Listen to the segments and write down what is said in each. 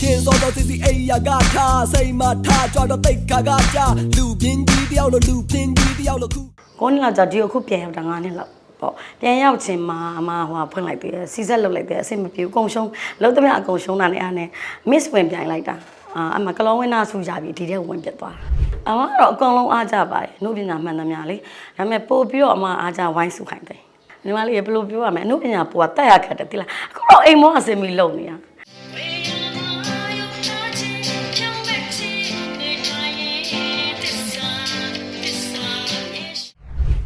ခင်စောတော့စီစီအိယာကထားစိတ်မထားကြတော့တိတ်ခါကကြလူပြင်းကြီးတယောက်လို့လူပြင်းကြီးတယောက်လို့ခုကိုနှစ်လောက်ကြာဒီအခုပြန်ရောက်တာ9နှစ်လောက်ပေါ့ပြန်ရောက်ချင်းမှာအမဟိုဖွင့်လိုက်သေးတယ်စီဆက်လုပ်လိုက်တယ်အဆင်မပြေဘူးအကုန်ရှုံးလုံးသမျှအကုန်ရှုံးတာနဲ့အားနဲ့ miss ဝင်ပြိုင်လိုက်တာအာအမကလောဝင်းနာဆူကြပြီဒီတဲ့ဝင်ပြတ်သွားတာအမကတော့အကုန်လုံးအားကြပါတယ်နှုတ်ပညာမှန်သမျှလေဒါပေမဲ့ပို့ပြီးတော့အမအားကြဝိုင်းဆူခိုင်းတယ်ညီမလေးဘယ်လိုပြောရမလဲအနှုတ်ပညာပိုကတက်ရခက်တယ်တိလားအခုတော့အိမ်မောအစင်မီလုံနေရ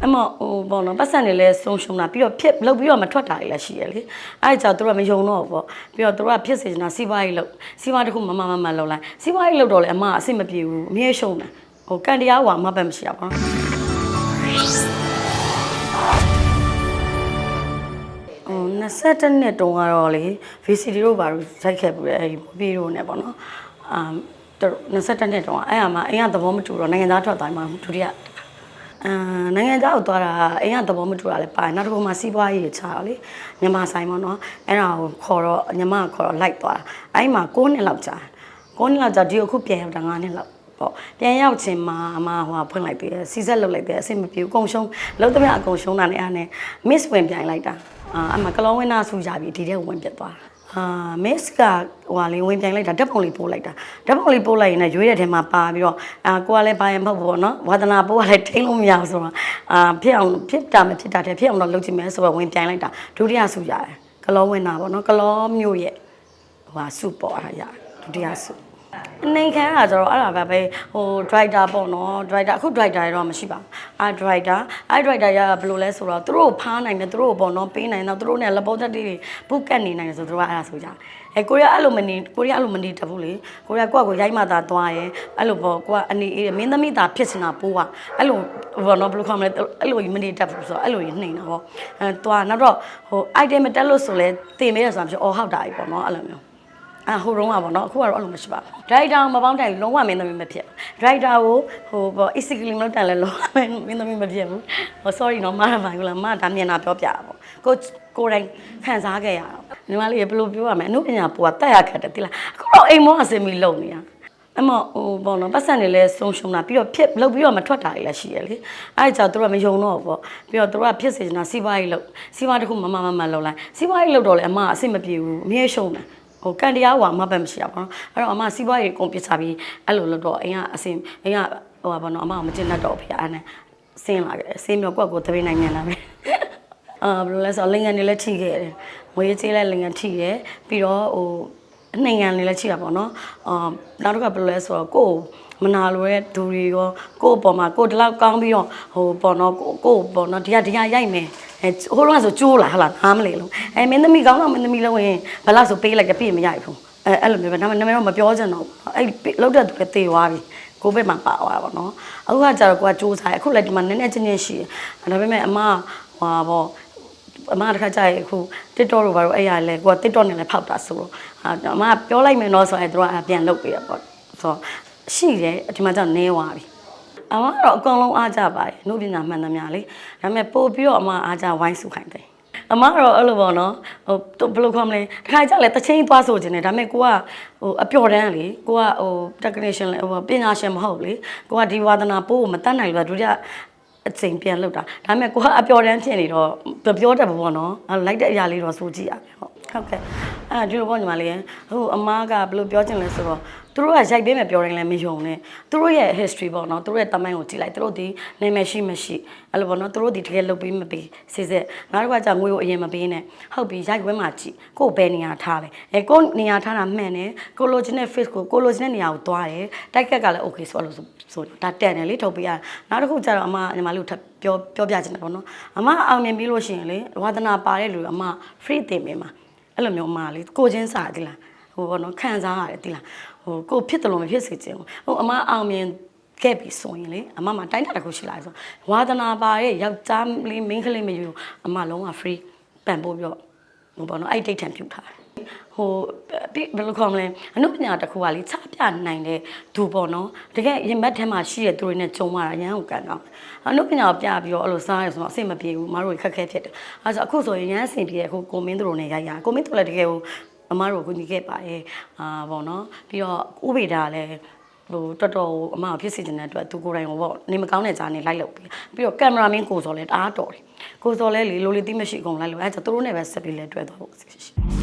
အမဟိုဘောနော်ပတ်စံနေလဲဆုံးရှုံးတာပြီးတော့ဖြစ်လောက်ပြီးတော့မထွက်တာတွေလည်းရှိရလေအဲ့ဒါကြောင့်တို့ကမယုံတော့ဘူးပေါ့ပြီးတော့တို့ကဖြစ်စေချင်တာစီးပွားရေးလောက်စီးပွားတစ်ခုမမမမလောက်လိုက်စီးပွားရေးလောက်တော့လေအမအဆင်မပြေဘူးအမြဲရှုံးတာဟိုကန်တရားဟွာအမပဲမရှိရပါဘူးဟို21နှစ်တုန်းကတော့လေ VCD တို့ဘာလို့ရိုက်ခဲ့ပြီးအဲ့ဒီမပြေတို့နဲ့ပေါ့နော်အာတို့21နှစ်တုန်းကအဲ့အမအိမ်ကသဘောမတူတော့နိုင်ငံသားထွက်သွားမှဒုတိယ အာနိုင်ငံသားကိုသွားတာအိမ်ကသဘောမတူတာလည်းပါတယ်နောက်တစ်ခုမှစီးပွားရေးချတော့လေညမဆိုင်ပေါ့နော်အဲ့ဒါကိုခေါ်တော့ညမကခေါ်တော့လိုက်သွားတာအဲ့မှာ9နှစ်လောက်ကြာ9နှစ်လောက်ကြာဒီအခုပြန်ရောက်တာ9နှစ်လောက်ပေါ့ပြန်ရောက်ချင်းမှာအမဟိုဖွင့်လိုက်သေးတယ်စီဆက်လုပ်လိုက်တယ်အဆင်မပြေဘူးအကုန်ရှုံးလုံးသမျှအကုန်ရှုံးတာနဲ့အားနဲ့ miss ဝင်ပြိုင်လိုက်တာအာအမကလောဝင်းနာဆူကြပြီဒီတဲ့ဝင်ပြတ်သွားတာ အာ miss ကဟိုဟာလေးဝင်ပြိုင်လိုက်တာဓာတ်ပုံလေးပို့လိုက်တာဓာတ်ပုံလေးပို့လိုက်ရင်လည်းရွေးတဲ့ထဲမှာပါပြီးတော့အာကိုကလည်းပါရင်မဟုတ်ဘူးပေါ့နော်ဝါသနာပို့ကလည်းထိန်းလို့မရဘူးဆိုတော့အာဖြစ်အောင်ဖြစ်တာမဖြစ်တာတဲ့ဖြစ်အောင်တော့လုပ်ကြည့်မယ်ဆိုတော့ဝင်ပြိုင်လိုက်တာဒုတိယဆူရတယ်ကလောဝင်တာပေါ့နော်ကလောမျိုးရဲ့ဟိုဟာစုပေါ်အားရဒုတိယဆူ အနေခံရတာကျတော့အဲ့ဒါပဲပဲဟို driver ပေါ့နော် driver အခု driver တော့မရှိပါဘူးအာ driver အဲ့ driver ရဘယ်လိုလဲဆိုတော့သူတို့ကိုဖားနိုင်တယ်သူတို့ကိုပေါ့နော်ပေးနိုင်တော့သူတို့နဲ့လက်ပေါ်သက်တွေပုတ်ကတ်နေနိုင်တယ်ဆိုသူတို့ကအဲ့ဒါဆိုကြအဲကိုရီးယားအဲ့လိုမနေကိုရီးယားအဲ့လိုမနေတတ်ဘူးလေကိုရီးယားကိုယ့်ကိုရိုက်မှသာသွားရဲအဲ့လိုပေါ့ကိုကအနေအေးမင်းသမီးသာဖြစ်စင်တာပိုးကအဲ့လိုဘောနော်ဘယ်လိုခေါ်မလဲအဲ့လိုကြီးမနေတတ်ဘူးဆိုတော့အဲ့လိုကြီးနှိမ်တာပေါ့အဲသွားနောက်တော့ဟို item မတက်လို့ဆိုလဲတင်မဲရဆိုတာပြောအော်ဟုတ်တာကြီးပေါ့နော်အဲ့လိုမျိုး အာဟိုတုန်းကပေါ့နော်အခုကတော့အဲ့လိုမရှိပါဘူးဒရိုက်တာမပေါင်းတိုင်လုံးဝမင်းသမီးမဖြစ်ဒရိုက်တာကိုဟိုပေါ့ easily မလုပ်တန်လဲလုံးဝမင်းသမီးမဖြစ်ဘူးဟို sorry နော်မားရပါဘူးလားမားဒါမျက်နှာပြောပြတာပေါ့ကိုကိုယ်တိုင်ခံစားခဲ့ရတာညီမလေးဘယ်လိုပြောရမလဲအနုပညာပိုကတက်ရခက်တယ်တိလားအခုတော့အိမ်မောအစင်မီလုံနေရအမဟိုပေါ့နော်ပတ်စံနေလဲဆုံးရှုံးတာပြီးတော့ဖြစ်လောက်ပြီးတော့မထွက်တာတွေလည်းရှိရလေအဲ့ဒါကြောင့်တို့ကမယုံတော့ဘူးပေါ့ပြီးတော့တို့ကဖြစ်စေချင်တာစီးပွားရေးလောက်စီးပွားတစ်ခုမမမမလောက်လိုက်စီးပွားရေးလောက်တော့လေအမအဆင်မပြေဘူးအမြဲရှုံးတယ် ဟိုကန်တရားဟိုအမဘက်မရှိရပါတော့အဲ့တော့အမစီးပွားရေးကုန်ပစ်စားပြီးအဲ့လိုလို့တော့အိမ်ကအစင်အိမ်ကဟိုပါဘောနော်အမကမကျင်တတ်တော့ဖေအဲ့နဲ့ဆင်းလာခဲ့ဆင်းပြီးတော့ကိုယ့်ကိုယ်တပိနိုင်မြန်လာပဲအာဘယ်လိုလဲဆိုတော့လင်ငန်တွေလည်းထိခဲ့တယ်ငွေကြေးလည်းလင်ငန်ထိတယ်ပြီးတော့ဟိုနိုင်ငံတွေလည်းထိတာပေါ့နော်အာနောက်တစ်ခါဘယ်လိုလဲဆိုတော့ကိုယ့်ကို မနာလိုတဲ့ဒူတွေရောကိုယ့်အပေါ်မှာကိုယ်တလောက်ကောင်းပြီးတော့ဟိုပေါ့နော်ကိုကိုယ့်ပေါ့နော်ဒီကဒီကရိုက်မယ်အဲဟိုတော့ဆိုကျိုးလာဟလာနားမလဲလို့အဲမင်းသမီးကောင်းတော့မင်းသမီးလုံးရင်ဘယ်လောက်ဆိုပေးလိုက်ကြပြည့်မရိုက်ဘူးအဲအဲ့လိုမျိုးပဲဒါပေမဲ့နာမည်တော့မပြောချင်တော့ဘူးအဲ့လောက်တဲ့သူလည်းတေသွားပြီကိုဘက်မှာပါသွားတာပေါ့နော်အခုကကြတော့ကိုကစူးစားရအခုလည်းဒီမှာနည်းနည်းချင်းချင်းရှိတယ်ဒါပေမဲ့အမဟွာပေါ့အမတခါကြာရင်အခု TikTok တို့ဘာလို့အဲ့ရလဲကိုက TikTok နဲ့လည်းဖောက်တာဆိုတော့အမပြောလိုက်မယ်နော်ဆိုရင်တို့ကပြန်လုပ်ပေးရပေါ့ဆိုတော့ ရှိတယ်ဒီမှာကျတော့နဲသွားပြီအမကတော့အကုန်လုံးအားကြပါတယ်နှုတ်ပညာမှန်သမျှလေဒါပေမဲ့ပို့ပြီးတော့အမအားကြဝိုင်းစုခိုင်းတယ်အမကတော့အဲ့လိုပေါ့နော်ဟိုသူဘယ်လိုခေါ်မလဲတခါကြလဲတချင်းသွားဆိုခြင်းတယ်ဒါပေမဲ့ကိုကဟိုအပျော်တန်းလေကိုကဟို technician လေဟိုပညာရှင်မဟုတ်လေကိုကဒီဝါသနာပို့ကိုမတတ်နိုင်ဘူးဒုတိယအချိန်ပြန်လောက်တာဒါပေမဲ့ကိုကအပျော်တန်းဖြစ်နေတော့ပြောတတ်ပါဘောနော်အဲ့လိုက်တဲ့အရာလေးတော့စိုးကြည့်ရမယ်ဟုတ်ဟုတ်ကဲ့အဲ့ဒီလိုပေါ့ညီမလေးဟိုအမားကဘယ်လိုပြောချင်လဲဆိုတော့ သူတို့ကရိုက်ပေးမယ်ပြောရင်လည်းမယုံနဲ့သူတို့ရဲ့ history ပေါ့နော်သူတို့ရဲ့တမိုင်းကိုကြည့်လိုက်သူတို့ဒီနာမည်ရှိမရှိအဲ့လိုပေါ့နော်သူတို့ဒီတကယ်လုပ်ပေးမပေးစစ်စစ်ငါတို့ကကြာငွေကိုအရင်မပေးနဲ့ဟုတ်ပြီရိုက်ခွဲမှာကြည့်ကို့ဘယ်နေရာထားလဲအဲကို့နေရာထားတာမှန်တယ်ကိုလိုချင်တဲ့ face ကိုကိုလိုချင်တဲ့နေရာကိုသွားတယ်တိုက်ကက်ကလည်း okay ဆိုအဲ့လိုဆိုဆိုဒါတက်တယ်လေထုတ်ပေးရနောက်တစ်ခုကျတော့အမညီမလေးကိုထပ်ပြောပြောပြချင်တယ်ပေါ့နော်အမအောင်မြင်ပြီးလို့ရှိရင်လေဝါသနာပါတဲ့လူအမ free တင်ပေးမှာအဲ့လိုမျိုးအမလေးကိုချင်းစာတိလား ဟိုဘောနော်ခံစားရတယ်တိလားဟိုကိုဖြစ်တယ်လို့မဖြစ်စေချင်ဘူးဟိုအမအောင်မြင်ခဲ့ပြီဆိုရင်လေအမမှာတိုင်းတာတစ်ခုရှိလာဆိုဝါသနာပါရဲ့ယောက်ျားလေးမိန်းကလေးမယူအမလုံးဝ free ပန်ပို့ပြီးတော့ဟိုဘောနော်အဲ့ဒိတ်ထံပြုတ်ထားတယ်ဟိုပြီးဘယ်လိုခေါ်မလဲအနုပညာတစ်ခုကလေချပြနိုင်တဲ့သူပေါ့နော်တကယ်ရင်ဘတ်ထဲမှာရှိတဲ့သူတွေနဲ့ကြုံရတာရန်ကိုကန်တော့အနုပညာကိုပြပြီးတော့အဲ့လိုစားရဆိုတော့အဆင်မပြေဘူးမတို့ခက်ခဲဖြစ်တယ်အဲဆိုအခုဆိုရင်ရန်အဆင်ပြေတဲ့အခုကိုမင်းတို့နဲ့ရိုက်ရကိုမင်းတို့လည်းတကယ်ဟို အမားတို့ကိုညီခဲ့ပါတယ်အာပေါ့နော်ပြီးတော့ဥပေဒါကလည်းဟိုတော်တော်အမကိုဖြစ်စီနေတဲ့အတွက်သူကိုယ်တိုင်ကိုပေါ့နေမကောင်းတဲ့ကြားနေလိုက်လုပ်ပြီးပြီးတော့ကင်မရာမင်းကိုစော်လဲတအားတော်တယ်ကိုစော်လဲလေလိုလေတိမရှိအကုန်လိုက်လို့အဲဒါသူတို့နဲ့ပဲဆက်ပြီးလဲတွေ့သွားဖို့ရှိ